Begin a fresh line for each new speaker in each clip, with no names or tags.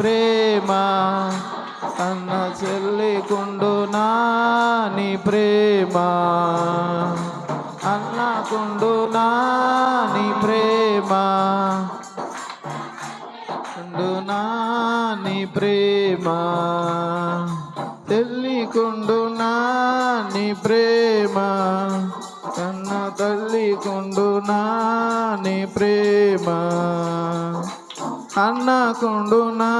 ప్రేమ అన్న చెల్లికుండునా నీ ప్రేమ? అన్నకుండునా నీ ప్రేమ? కుండునా నీ ప్రేమ? తెల్లికుండునా నీ ప్రేమ? కన్న తల్లి కుండునా నీ ప్రేమ? అన్నకుండునా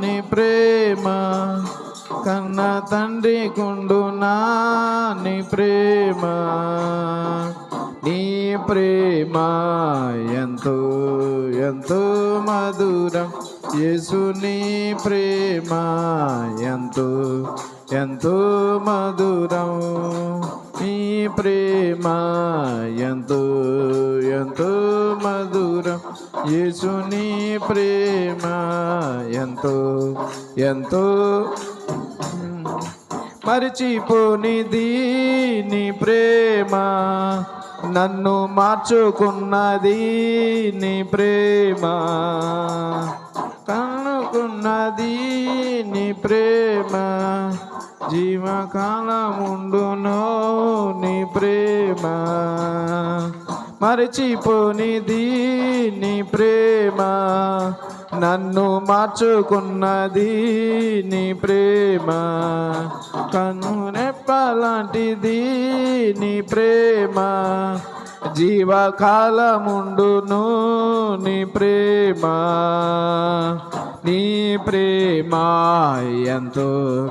నీ ప్రేమ కన్న తండ్రి కుండునా నీ ప్రేమ. నీ ప్రేమ ఎంతో ఎంతో మధురం. యేసు నీ ప్రేమ ఎంతో ఎంతో మధురం. నీ ప్రేమ ఎంతో ఎంతో మధురం. యేసు నీ ప్రేమ ఎంతో ఎంతో మరిచిపోనిది నీ ప్రేమ. నన్ను మార్చుకున్నది నీ ప్రేమ. కనుకున్నది నీ ప్రేమ. జీవకాలముండును నీ ప్రేమ. మరచిపోనిది నీ ప్రేమ. నన్ను మార్చుకున్నది నీ ప్రేమ. కన్నునెప్పలాంటిది నీ ప్రేమ. జీవకాలముండును నీ ప్రేమ. నీ ప్రేమ ఎంతో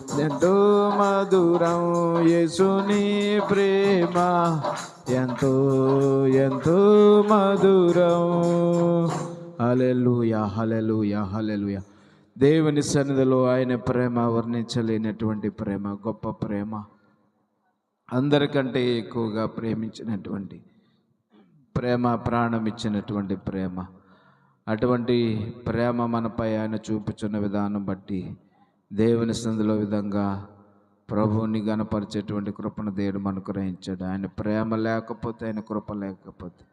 ఎంతో మధురం యేసుని ప్రేమ. ఎంతో ఎంతో మధురం. హల్లెలూయా హల్లెలూయా హల్లెలూయా. దేవుని సన్నిధిలో ఆయన ప్రేమ వర్ణించలేనటువంటి ప్రేమ గొప్ప ప్రేమ. అందరికంటే ఎక్కువగా ప్రేమించినటువంటి ప్రేమ ప్రాణం ఇచ్చినటువంటి ప్రేమ. అటువంటి ప్రేమ మనపై ఆయన చూపుచున్న విధానం బట్టి దేవుని సందులో విధంగా ప్రభువుని గనపరిచేటువంటి కృపను దేవుడు అనుగ్రహించాడు ఆయన ప్రేమ లేకపోతే ఆయన కృప లేకపోతే.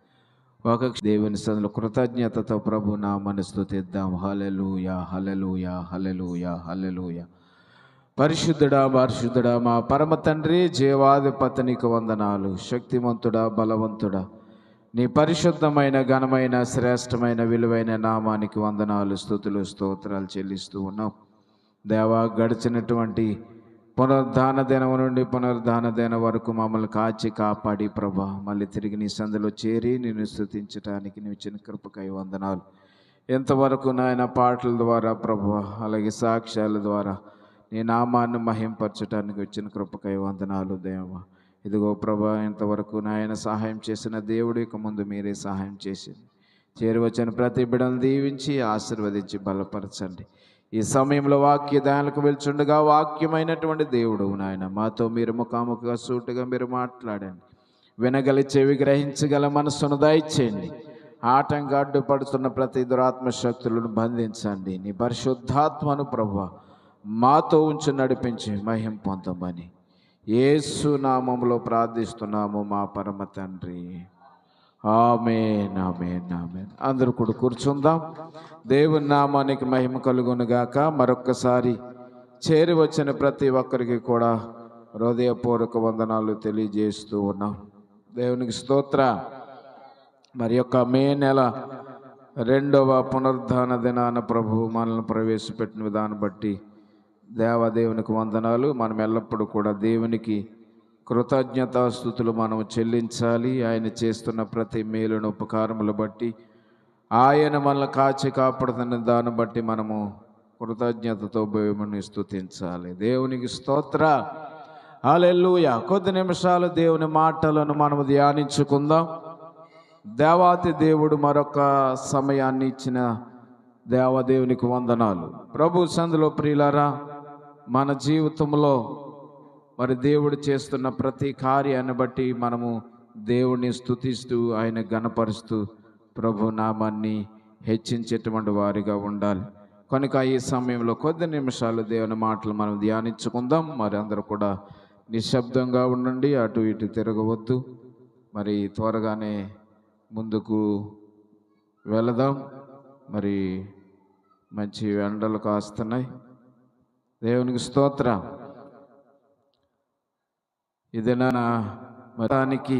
ఒక దేవుని సందులో కృతజ్ఞతతో ప్రభు నామని స్తుతిద్దాం. హలెలూయా హలెలూయా హలెలుయ హలెలూయా పరిశుద్ధుడా పరిశుద్ధుడా మా పరమ తండ్రి జీవాధిపతనికి వందనాలు. శక్తిమంతుడా బలవంతుడా. నీ పరిశుద్ధమైన ఘనమైన శ్రేష్టమైన విలువైన నామానికి వందనాలు స్థుతులు స్తోత్రాలు చెల్లిస్తూ ఉన్నాం. దేవా గడిచినటువంటి పునరుద్ధాన దినం నుండి పునరుద్ధాన దినం వరకు మమ్మల్ని కాచి కాపాడి ప్రభా. మళ్ళీ తిరిగి నీ సందులో చేరి నిన్ను స్థుతించడానికి నువ్వు ఇచ్చిన కృపకై వందనాలు. ఎంతవరకు నాయన పాటల ద్వారా ప్రభు అలాగే సాక్ష్యాల ద్వారా నీ నామాన్ని మహింపరచడానికి వచ్చిన కృపకై వందనాలు దేవ. ఇదిగో ప్రభా ఇంతవరకు నాయన సహాయం చేసిన దేవుడు ఇక ముందు మీరే సహాయం చేసింది చేరువచ్చిన ప్రతి బిడను దీవించి ఆశీర్వదించి బలపరచండి. ఈ సమయంలో వాక్య దానికి వెళ్చుండగా వాక్యమైనటువంటి దేవుడు నాయన మాతో మీరు ముఖాముఖిగా సూటుగా మీరు మాట్లాడండి. వినగల చెవి గ్రహించగల మనస్సును దయచేయండి. ఆటంగా అడ్డుపడుతున్న ప్రతి దురాత్మ శక్తులను బంధించండి. నీ పరిశుద్ధాత్మను ప్రభు మాతో ఉంచి నడిపించి మహిం పొందమని. యేసు ప్రార్థిస్తున్నాము మా పరమ తండ్రి. ఆమె నామే నామే అందరూ కూడా కూర్చుందాం. దేవుని నామానికి మహిమ కలుగునుగాక. మరొక్కసారి చేరి వచ్చిన ప్రతి ఒక్కరికి కూడా హృదయపూర్వక వందనాలు తెలియజేస్తూ ఉన్నాం. దేవునికి స్తోత్ర. మరి యొక్క మే నెల రెండవ పునరుద్ధాన దినాన ప్రభు మనల్ని ప్రవేశపెట్టిన విధానం బట్టి దేవదేవునికి వందనాలు. మనం ఎల్లప్పుడూ కూడా దేవునికి కృతజ్ఞతాస్థుతులు మనం చెల్లించాలి. ఆయన చేస్తున్న ప్రతి మేలును ఉపకారములు బట్టి ఆయన మనల్ని కాచి కాపాడుతున్న దాన్ని బట్టి మనము కృతజ్ఞతతో భయముని స్తుతించాలి దేవునికి స్తోత్ర. హల్లెలూయా. కొద్ది నిమిషాలు దేవుని మాటలను మనము ధ్యానించుకుందాం. దేవాతి దేవుడు మరొక సమయాన్ని ఇచ్చిన దేవదేవునికి వందనాలు. ప్రభు సందులో ప్రియులారా మన జీవితంలో మరి దేవుడు చేస్తున్న ప్రతి కార్యాన్ని బట్టి మనము దేవుణ్ణి స్తుతిస్తూ ఆయన గణపరుస్తూ ప్రభు నామాన్ని హెచ్చించేటువంటి వారిగా ఉండాలి. కనుక ఈ సమయంలో కొద్ది నిమిషాలు దేవుని మాటలు మనం ధ్యానించుకుందాం. మరి అందరూ కూడా నిశ్శబ్దంగా ఉండండి అటు ఇటు తిరగవద్దు. మరి త్వరగానే ముందుకు వెళదాం. మరి మంచి ఎండలు కాస్తున్నాయి. దేవునికి స్తోత్ర. ఇదేనా మతానికి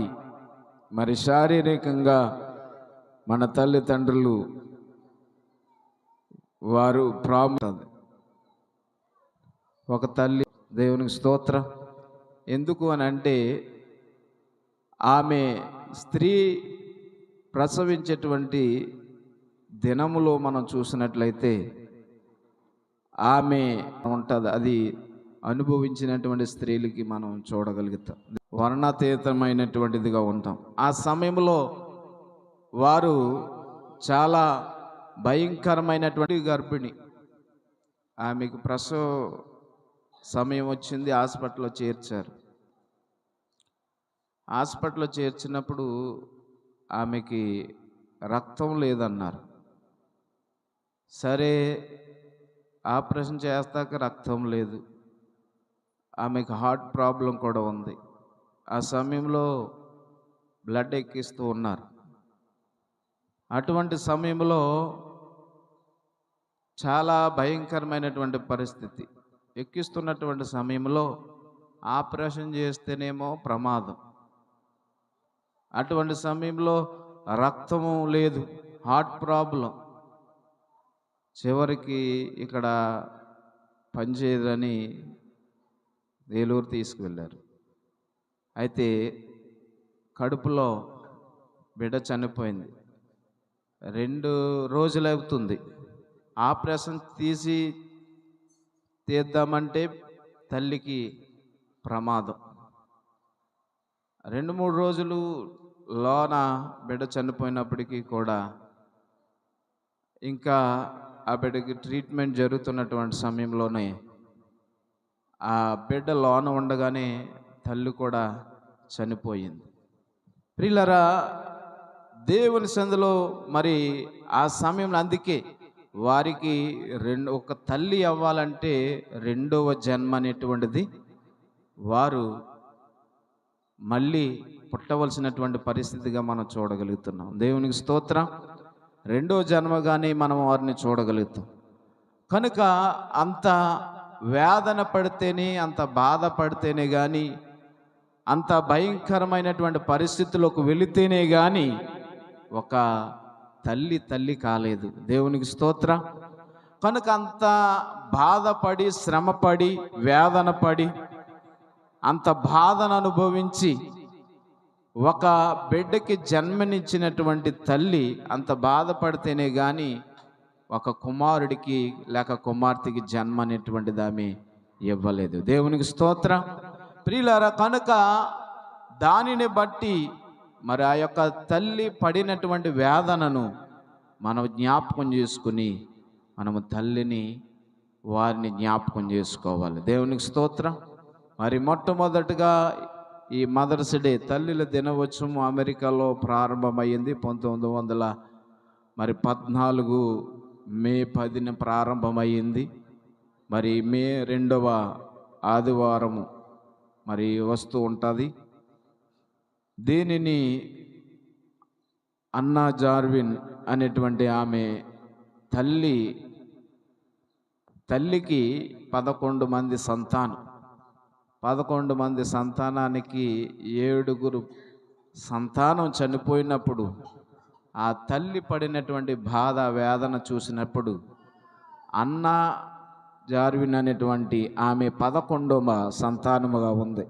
మరి శారీరకంగా మన తల్లిదండ్రులు వారు ప్రాముఖ్యత ఒక తల్లి దేవునికి స్తోత్రం. ఎందుకు అని అంటే ఆమె స్త్రీ ప్రసవించేటువంటి దినములో మనం చూసినట్లయితే ఆమె ఉంటుంది. అది అనుభవించినటువంటి స్త్రీలకి మనం చూడగలుగుతాం. వర్ణాతీతమైనటువంటిదిగా ఉంటాం. ఆ సమయంలో వారు చాలా భయంకరమైనటువంటి గర్భిణి. ఆమెకు ప్రసవ సమయం వచ్చింది హాస్పిటల్లో చేర్చారు. హాస్పిటల్లో చేర్చినప్పుడు ఆమెకి రక్తం లేదన్నారు. సరే ఆపరేషన్ చేస్తాక రక్తం లేదు. ఆమెకు హార్ట్ ప్రాబ్లం కూడా ఉంది. ఆ సమయంలో బ్లడ్ ఎక్కిస్తూ ఉన్నారు. అటువంటి సమయంలో చాలా భయంకరమైనటువంటి పరిస్థితి. ఎక్కిస్తున్నటువంటి సమయంలో ఆపరేషన్ చేస్తేనేమో ప్రమాదం. అటువంటి సమయంలో రక్తము లేదు హార్ట్ ప్రాబ్లం. చివరికి ఇక్కడ పనిచేయదని ఏలూరు తీసుకువెళ్ళారు. అయితే కడుపులో బిడ్డ చనిపోయింది. రెండు రోజులు అవుతుంది ఆపరేషన్ తీసి తీద్దామంటే తల్లికి ప్రమాదం. రెండు మూడు రోజులు లోన బిడ్డ చనిపోయినప్పటికీ కూడా ఇంకా ఆ బిడ్డకి ట్రీట్మెంట్ జరుగుతున్నటువంటి సమయంలోనే ఆ బిడ్డ లోన ఉండగానే తల్లి కూడా చనిపోయింది. ప్రిల్లరా దేవుని సందులో మరి ఆ సమయంలో అందుకే వారికి రెండు ఒక తల్లి అవ్వాలంటే రెండవ జన్మ అనేటువంటిది. వారు మళ్ళీ పుట్టవలసినటువంటి పరిస్థితిగా మనం చూడగలుగుతున్నాం. దేవునికి స్తోత్రం. రెండో జన్మగానే మనం వారిని చూడగలుగుతాం. కనుక అంత వేదన పడితేనే అంత బాధపడితేనే కానీ అంత భయంకరమైనటువంటి పరిస్థితులకు వెళితేనే కానీ ఒక తల్లి తల్లి కాలేదు. దేవునికి స్తోత్ర. కనుక అంత బాధపడి శ్రమపడి వేదన పడి అంత బాధను అనుభవించి ఒక బిడ్డకి జన్మనిచ్చినటువంటి తల్లి అంత బాధపడితేనే కానీ ఒక కుమారుడికి లేక కుమార్తెకి జన్మ అనేటువంటిది ఆమె ఇవ్వలేదు. దేవునికి స్తోత్రం. ప్రియులారా కనుక దానిని బట్టి మరి ఆ యొక్క తల్లి పడినటువంటి వేదనను మనం జ్ఞాపకం చేసుకుని మనము తల్లిని వారిని జ్ఞాపకం చేసుకోవాలి. దేవునికి స్తోత్రం. మరి మొట్టమొదటిగా ఈ మదర్స్ డే తల్లిల దినోత్సవం అమెరికాలో ప్రారంభమైంది. పంతొమ్మిది వందల మరి పద్నాలుగు మే పదిన ప్రారంభమైంది. మరి మే రెండవ ఆదివారము మరి వస్తూ ఉంటుంది. దీనిని అన్నా జార్విన్ అనేటువంటి ఆమె తల్లి తల్లికి పదకొండు మంది సంతానం. పదకొండు మంది సంతానానికి ఏడుగురు సంతానం చనిపోయినప్పుడు ఆ తల్లి పడినటువంటి బాధ వేదన చూసినప్పుడు అన్న జార్విన్ అనేటువంటి ఆమె పదకొండవ సంతానముగా ఉంది.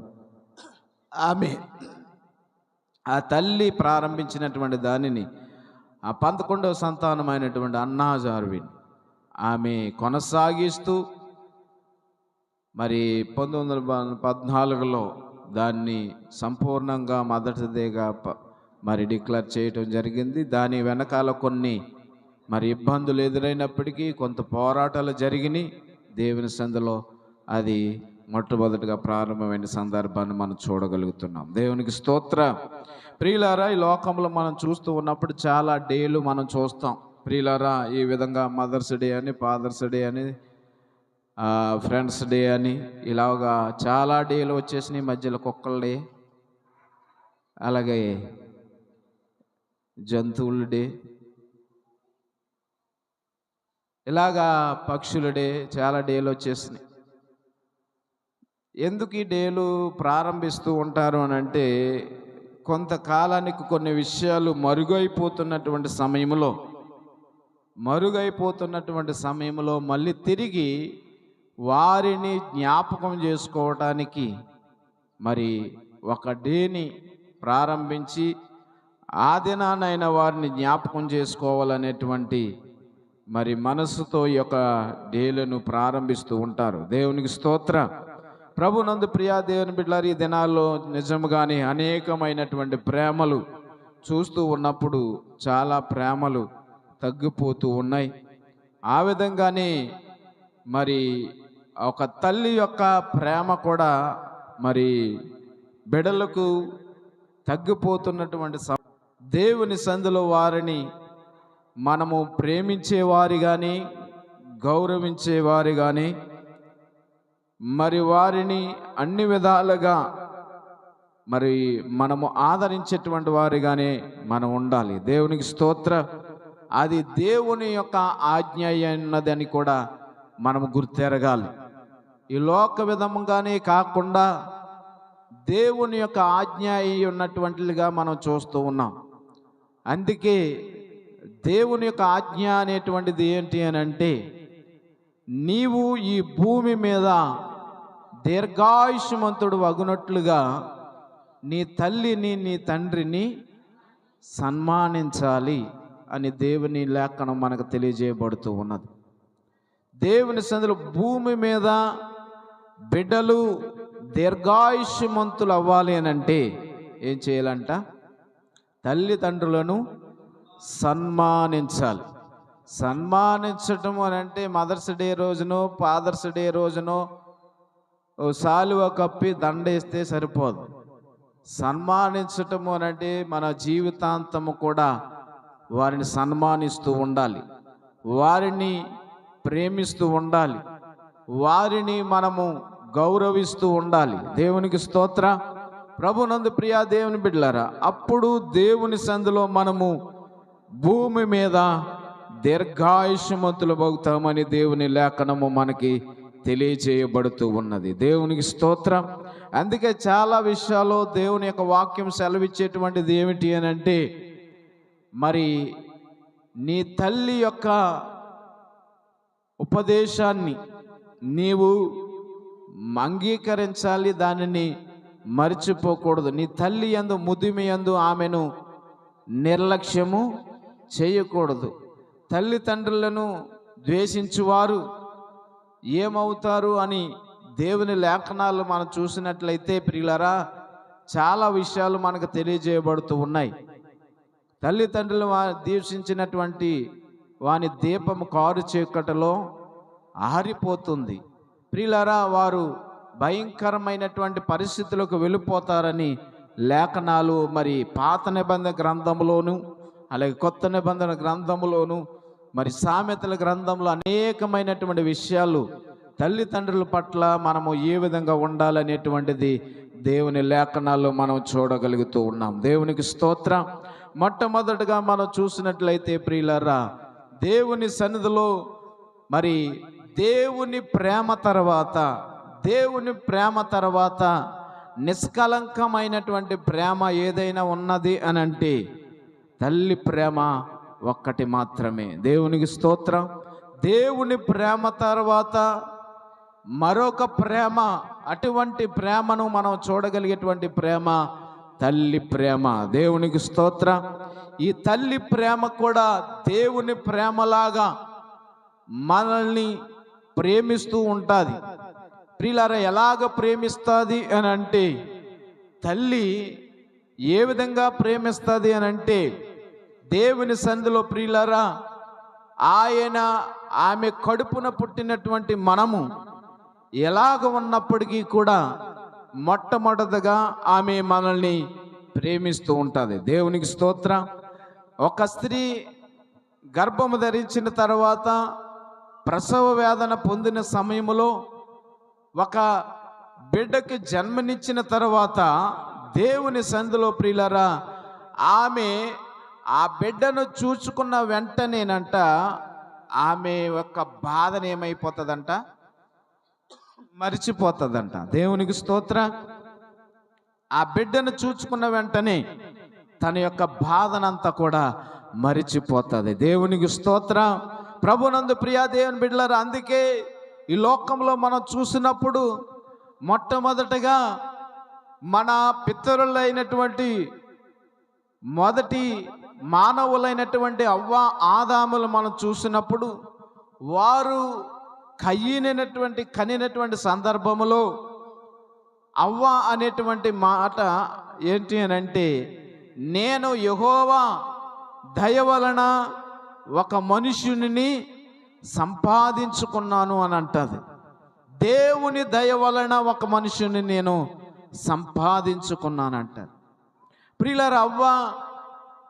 ఆమె ఆ తల్లి ప్రారంభించినటువంటి దానిని ఆ పంతకొండవ సంతానమైనటువంటి అన్నా జార్విన్ ఆమె కొనసాగిస్తూ మరి పంతొమ్మిది వందల పద్నాలుగులో దాన్ని సంపూర్ణంగా మొదటిదేగా మరి డిక్లేర్ చేయటం జరిగింది. దాని వెనకాల కొన్ని మరి ఇబ్బందులు ఎదురైనప్పటికీ కొంత పోరాటాలు జరిగినాయి దేవుని సందులో అది మొట్టమొదటిగా ప్రారంభమైన సందర్భాన్ని మనం చూడగలుగుతున్నాం. దేవునికి స్తోత్ర. ప్రియులారా ఈ లోకంలో మనం చూస్తూ ఉన్నప్పుడు చాలా డేలు మనం చూస్తాం. ప్రియులారా ఈ విధంగా మదర్స్ డే అని ఫాదర్స్ డే అని ఫ్రెండ్స్ డే అని ఇలాగా చాలా డేలు వచ్చేసినాయి మధ్యలో కుక్కల డే. అలాగే జంతువుల డే. ఇలాగా పక్షుల డే చాలా డేలు వచ్చేసినాయి. ఎందుకు ఈ డేలు ప్రారంభిస్తూ ఉంటారు అని అంటే కొంతకాలానికి కొన్ని విషయాలు మరుగైపోతున్నటువంటి సమయంలో మరుగైపోతున్నటువంటి సమయంలో మళ్ళీ తిరిగి వారిని జ్ఞాపకం చేసుకోవటానికి మరి ఒక డేని ప్రారంభించి ఆ దినానైన వారిని జ్ఞాపకం చేసుకోవాలనేటువంటి మరి మనసుతో ఈ యొక్క డేలను ప్రారంభిస్తూ ఉంటారు. దేవునికి స్తోత్ర. ప్రభునందు ప్రియా దేవుని బిడ్డలారు ఈ దినాల్లో నిజముగానే అనేకమైనటువంటి ప్రేమలు చూస్తూ ఉన్నప్పుడు చాలా ప్రేమలు తగ్గిపోతూ ఉన్నాయి. ఆ విధంగానే మరి ఒక తల్లి యొక్క ప్రేమ కూడా మరి బిడలకు తగ్గిపోతున్నటువంటి దేవుని సందులో వారిని మనము ప్రేమించేవారి కానీ గౌరవించేవారి కానీ మరి వారిని అన్ని విధాలుగా మరి మనము ఆదరించేటువంటి వారిగానే మనం ఉండాలి. దేవునికి స్తోత్ర. అది దేవుని యొక్క ఆజ్ఞ అన్నదని కూడా మనము గుర్తెరగాలి. ఈ లోక విధముగానే కాకుండా దేవుని యొక్క ఆజ్ఞాయి ఉన్నటువంటిగా మనం చూస్తూ ఉన్నాం. అందుకే దేవుని యొక్క ఆజ్ఞ అనేటువంటిది ఏంటి అని అంటే నీవు ఈ భూమి మీద దీర్ఘాయుష్మంతుడు అగునట్లుగా నీ తల్లిని నీ తండ్రిని సన్మానించాలి అని దేవుని లేఖనం మనకు తెలియజేయబడుతూ ఉన్నది. దేవుని సందులో భూమి మీద బిడ్డలు దీర్ఘాయుష్మంతులు అవ్వాలి అని అంటే ఏం చేయాలంట? తల్లిదండ్రులను సన్మానించాలి. సన్మానించటం అని అంటే మదర్స్ డే రోజునో ఫాదర్స్ డే రోజునో ఓ సాలువ కప్పి దండేస్తే సరిపోదు. సన్మానించటము అని అంటే మన జీవితాంతము కూడా వారిని సన్మానిస్తూ ఉండాలి. వారిని ప్రేమిస్తూ ఉండాలి. వారిని మనము గౌరవిస్తూ ఉండాలి. దేవునికి స్తోత్ర. ప్రభునందు ప్రియా దేవుని బిడ్డలారా అప్పుడు దేవుని సందులో మనము భూమి మీద దీర్ఘాయుష్యమంతులు భోగుతామని దేవుని లేఖనము మనకి తెలియజేయబడుతూ ఉన్నది. దేవునికి స్తోత్రం. అందుకే చాలా విషయాల్లో దేవుని యొక్క వాక్యం సెలవిచ్చేటువంటిది ఏమిటి అని అంటే మరి నీ తల్లి యొక్క ఉపదేశాన్ని నీవు అంగీకరించాలి దానిని మర్చిపోకూడదు. నీ తల్లి యందు ముదిమి ఆమెను నిర్లక్ష్యము చేయకూడదు. తల్లిదండ్రులను ద్వేషించువారు ఏమవుతారు అని దేవుని లేఖనాలు మనం చూసినట్లయితే ప్రియులరా చాలా విషయాలు మనకు తెలియజేయబడుతూ ఉన్నాయి. తల్లిదండ్రులు వా దీక్షించినటువంటి వాని దీపము కారు చీకటిలో ఆరిపోతుంది. ప్రియులరా వారు భయంకరమైనటువంటి పరిస్థితులకు వెళ్ళిపోతారని లేఖనాలు మరి పాత నిబంధన గ్రంథంలోను అలాగే కొత్త నిబంధన గ్రంథంలోను మరి సామెతల గ్రంథంలో అనేకమైనటువంటి విషయాలు తల్లిదండ్రుల పట్ల మనము ఏ విధంగా ఉండాలనేటువంటిది దేవుని లేఖనాల్లో మనం చూడగలుగుతూ ఉన్నాం. దేవునికి స్తోత్రం. మొట్టమొదటిగా మనం చూసినట్లయితే ప్రియులరా దేవుని సన్నిధిలో మరి దేవుని ప్రేమ తర్వాత దేవుని ప్రేమ తర్వాత నిష్కలంకమైనటువంటి ప్రేమ ఏదైనా ఉన్నది అని అంటే తల్లి ప్రేమ ఒక్కటి మాత్రమే. దేవునికి స్తోత్రం. దేవుని ప్రేమ తర్వాత మరొక ప్రేమ అటువంటి ప్రేమను మనం చూడగలిగేటువంటి ప్రేమ తల్లి ప్రేమ. దేవునికి స్తోత్ర. ఈ తల్లి ప్రేమ కూడా దేవుని ప్రేమలాగా మనల్ని ప్రేమిస్తూ ఉంటుంది. ప్రియులారా ఎలాగ ప్రేమిస్తుంది అని అంటే తల్లి ఏ విధంగా ప్రేమిస్తుంది అని అంటే దేవుని సంధిలో ప్రియులారా ఆయన ఆమె కడుపున పుట్టినటువంటి మనము ఎలాగ ఉన్నప్పటికీ కూడా మొట్టమొదటగా ఆమె మనల్ని ప్రేమిస్తూ ఉంటుంది. దేవునికి స్తోత్ర. ఒక స్త్రీ గర్భము ధరించిన తర్వాత ప్రసవ వేదన పొందిన సమయంలో ఒక బిడ్డకి జన్మనిచ్చిన తర్వాత దేవుని సంధిలో ప్రియులరా ఆమె ఆ బిడ్డను చూచుకున్న వెంటనేనంట ఆమె యొక్క బాధన ఏమైపోతుందంట? మరిచిపోతుందంట. దేవునికి స్తోత్ర. ఆ బిడ్డను చూచుకున్న వెంటనే తన యొక్క బాధనంతా కూడా మరిచిపోతుంది. దేవునికి స్తోత్ర. ప్రభునందు ప్రియా దేవుని బిడ్డలారు అందుకే ఈ లోకంలో మనం చూసినప్పుడు మొట్టమొదటగా మన పితరులైనటువంటి మొదటి మానవులైనటువంటి అవ్వ ఆదాములు మనం చూసినప్పుడు వారు కయ్యినటువంటి కనినటువంటి సందర్భములో అవ్వ అనేటువంటి మాట ఏంటి అని అంటే నేను యహోవా దయ వలన ఒక మనుషుని సంపాదించుకున్నాను అని అంటది. దేవుని దయ వలన ఒక మనిషిని నేను సంపాదించుకున్నాను అంటారు అవ్వ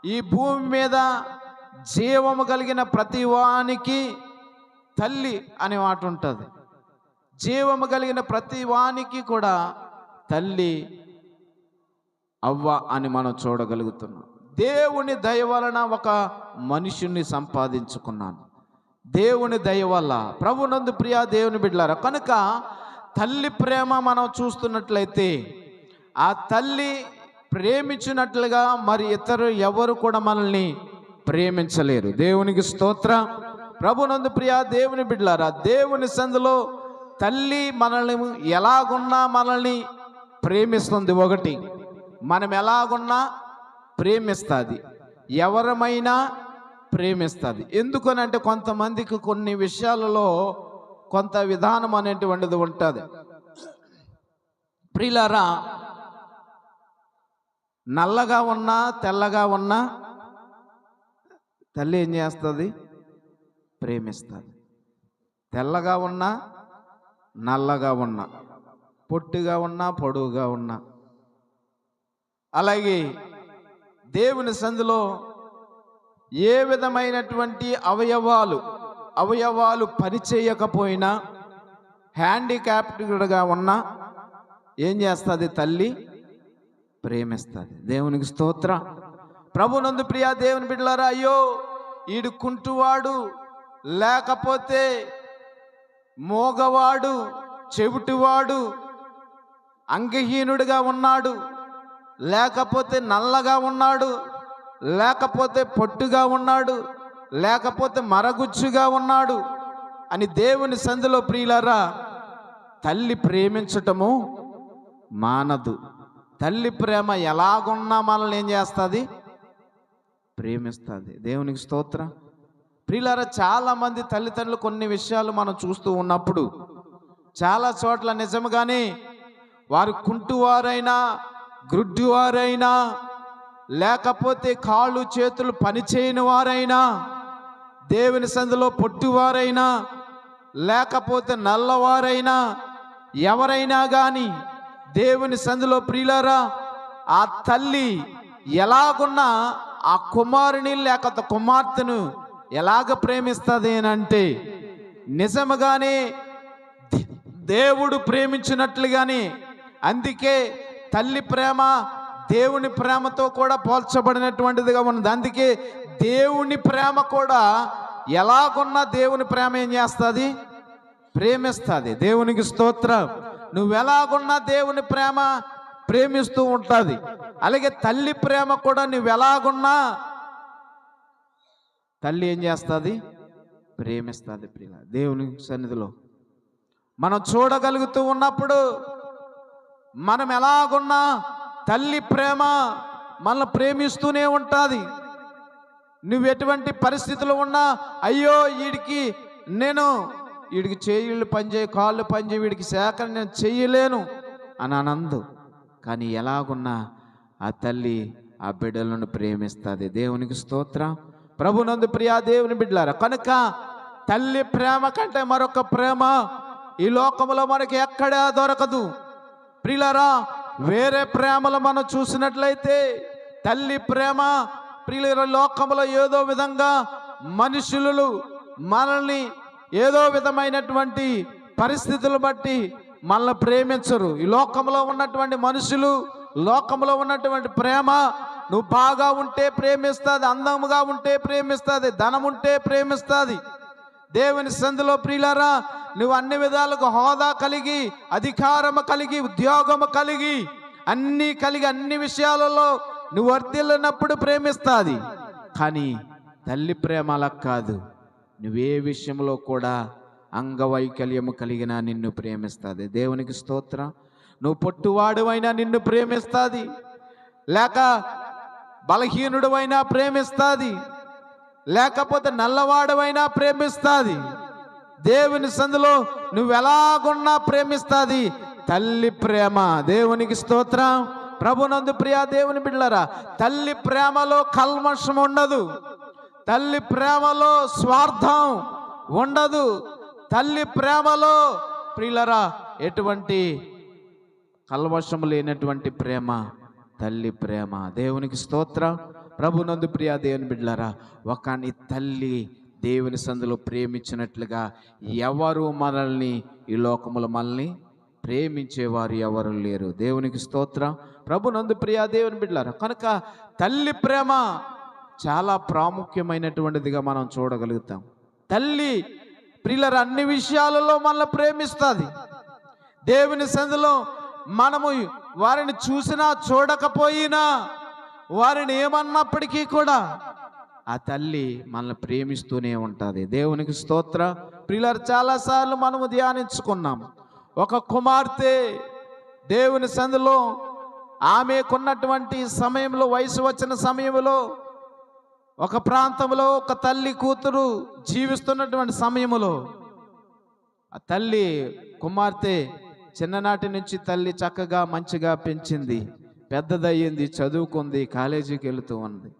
ఈ భూమి మీద జీవము కలిగిన ప్రతి వానికి తల్లి అనే మాట ఉంటుంది. జీవము కలిగిన ప్రతి వానికి కూడా తల్లి అవ్వ అని మనం చూడగలుగుతున్నాం. దేవుని దయ వలన ఒక మనిషిని సంపాదించుకున్నాను. దేవుని దయ వల్ల. ప్రభునందు ప్రియా దేవుని బిడ్డలారా కనుక తల్లి ప్రేమ మనం చూస్తున్నట్లయితే ఆ తల్లి ప్రేమించినట్లుగా మరి ఇతరు ఎవరు కూడా మనల్ని ప్రేమించలేరు. దేవునికి స్తోత్ర. ప్రభునందు ప్రియా దేవుని బిడ్డలారా దేవుని సందులో తల్లి మనల్ని ఎలాగున్నా మనల్ని ప్రేమిస్తుంది ఒకటి. మనం ఎలాగున్నా ప్రేమిస్తుంది. ఎవరమైనా ప్రేమిస్తుంది. ఎందుకనంటే కొంతమందికి కొన్ని విషయాలలో కొంత విధానం అనేటువంటిది ఉంటుంది. ప్రియులారా నల్లగా ఉన్నా తెల్లగా ఉన్నా తల్లి ఏం చేస్తుంది? ప్రేమిస్తుంది. తెల్లగా ఉన్నా నల్లగా ఉన్నా పొట్టిగా ఉన్నా పొడువుగా ఉన్నా. అలాగే దేవుని సందులో ఏ విధమైనటువంటి అవయవాలు అవయవాలు పనిచేయకపోయినా హ్యాండిక్యాప్డ్గా ఉన్నా ఏం చేస్తుంది తల్లి? ప్రేమిస్తుంది. దేవునికి స్తోత్ర. ప్రభునందు ప్రియా దేవుని బిడ్డలారా అయ్యో ఈడు కుంటువాడు లేకపోతే మోగవాడు చెవిటివాడు అంగహీనుడిగా ఉన్నాడు లేకపోతే నల్లగా ఉన్నాడు లేకపోతే పొట్టుగా ఉన్నాడు లేకపోతే మరగుచ్చుగా ఉన్నాడు అని దేవుని సంధిలో ప్రియులరా తల్లి ప్రేమించటము మానదు. తల్లి ప్రేమ ఎలాగున్నా మనల్ని ఏం చేస్తుంది? ప్రేమిస్తుంది. దేవునికి స్తోత్రం. ప్రియులారా చాలామంది తల్లిదండ్రులు కొన్ని విషయాలు మనం చూస్తూ ఉన్నప్పుడు చాలా చోట్ల నిజముగానే వారు కుంటువారైనా గ్రుడ్డివారైనా లేకపోతే కాళ్ళు చేతులు పనిచేయని వారైనా దేవుని సందులో పొట్టివారైనా లేకపోతే నల్లవారైనా ఎవరైనా కానీ దేవుని సందులో ప్రియులరా ఆ తల్లి ఎలాగున్నా ఆ కుమారుని లేకపోతే కుమార్తెను ఎలాగ ప్రేమిస్తుంది అంటే నిజముగానే దేవుడు ప్రేమించినట్లుగానే అందుకే తల్లి ప్రేమ దేవుని ప్రేమతో కూడా పోల్చబడినటువంటిదిగా ఉన్నది. అందుకే దేవుని ప్రేమ కూడా ఎలాగున్నా దేవుని ప్రేమ ఏం చేస్తుంది? ప్రేమిస్తుంది. దేవునికి స్తోత్రం. నువ్వు ఎలాగున్నా దేవుని ప్రేమ ప్రేమిస్తూ ఉంటుంది. అలాగే తల్లి ప్రేమ కూడా నువ్వు ఎలాగున్నా తల్లి ఏం చేస్తుంది? ప్రేమిస్తుంది ప్రియ. దేవుని సన్నిధిలో మనం చూడగలుగుతూ ఉన్నప్పుడు మనం ఎలాగున్నా తల్లి ప్రేమ మనల్ని ప్రేమిస్తూనే ఉంటుంది. నువ్వు ఎటువంటి పరిస్థితులు ఉన్నా అయ్యో వీడికి నేను వీడికి చేయిళ్ళు పనిచేయి కాళ్ళు పనిచేయి వీడికి సేకరణ నేను చెయ్యలేను అని అనందు. కానీ ఎలాగున్నా ఆ తల్లి ఆ బిడ్డలను ప్రేమిస్తుంది. దేవునికి స్తోత్రం. ప్రభునందు ప్రియా దేవుని బిడ్డలారా కనుక తల్లి ప్రేమ కంటే మరొక ప్రేమ ఈ లోకంలో మనకి ఎక్కడా దొరకదు. ప్రియులరా వేరే ప్రేమలు మనం చూసినట్లయితే తల్లి ప్రేమ ప్రియుల లోకంలో ఏదో విధంగా మనుషులు మనల్ని ఏదో విధమైనటువంటి పరిస్థితులు బట్టి మనల్ని ప్రేమించరు. ఈ లోకంలో ఉన్నటువంటి మనుషులు లోకంలో ఉన్నటువంటి ప్రేమ నువ్వు బాగా ఉంటే ప్రేమిస్తుంది అందముగా ఉంటే ప్రేమిస్తుంది ధనం ఉంటే ప్రేమిస్తుంది. దేవుని సందులో ప్రియులారా నువ్వు అన్ని విధాలకు హోదా కలిగి అధికారము కలిగి ఉద్యోగము కలిగి అన్నీ కలిగి అన్ని విషయాలలో నువ్వు వర్తిల్లినప్పుడు ప్రేమిస్తుంది. కానీ తల్లి ప్రేమ అలా కాదు. నువ్వే విషయంలో కూడా అంగవైకల్యము కలిగిన నిన్ను ప్రేమిస్తుంది. దేవునికి స్తోత్రం. నువ్వు పొట్టువాడువైనా నిన్ను ప్రేమిస్తుంది. లేక బలహీనుడువైనా ప్రేమిస్తుంది. లేకపోతే నల్లవాడవైనా ప్రేమిస్తుంది. దేవుని సందులో నువ్వు ఎలాగున్నా ప్రేమిస్తుంది? తల్లి ప్రేమ. దేవునికి స్తోత్రం. ప్రభునందు ప్రియా దేవుని బిడ్డలరా తల్లి ప్రేమలో కల్మషం ఉండదు. తల్లి ప్రేమలో స్వార్థం ఉండదు. తల్లి ప్రేమలో ప్రియులరా ఎటువంటి కల్వశం లేనటువంటి ప్రేమ తల్లి ప్రేమ. దేవునికి స్తోత్రం. ప్రభునందు ప్రియా దేవుని బిడ్డలారా ఒకని తల్లి దేవుని సందులో ప్రేమించినట్లుగా ఎవరు మనల్ని ఈ లోకములు మనల్ని ప్రేమించేవారు ఎవరు లేరు. దేవునికి స్తోత్రం. ప్రభునందు ప్రియా దేవుని బిడ్డారు కనుక తల్లి ప్రేమ చాలా ప్రాముఖ్యమైనటువంటిదిగా మనం చూడగలుగుతాం. తల్లి ప్రియులరు అన్ని విషయాలలో మనల్ని ప్రేమిస్తుంది. దేవుని సందులో మనము వారిని చూసినా చూడకపోయినా వారిని ఏమన్నప్పటికీ కూడా ఆ తల్లి మనల్ని ప్రేమిస్తూనే ఉంటుంది. దేవునికి స్తోత్ర. ప్రియులరు చాలాసార్లు మనము ధ్యానించుకున్నాం. ఒక కుమార్తె దేవుని సందులో ఆమెకున్నటువంటి సమయంలో వయసు వచ్చిన సమయంలో ఒక ప్రాంతంలో ఒక తల్లి కూతురు జీవిస్తున్నటువంటి సమయంలో ఆ తల్లి కుమార్తె చిన్ననాటి నుంచి తల్లి చక్కగా మంచిగా పెంచింది పెద్దదయ్యింది చదువుకుంది కాలేజీకి వెళుతూ ఉంది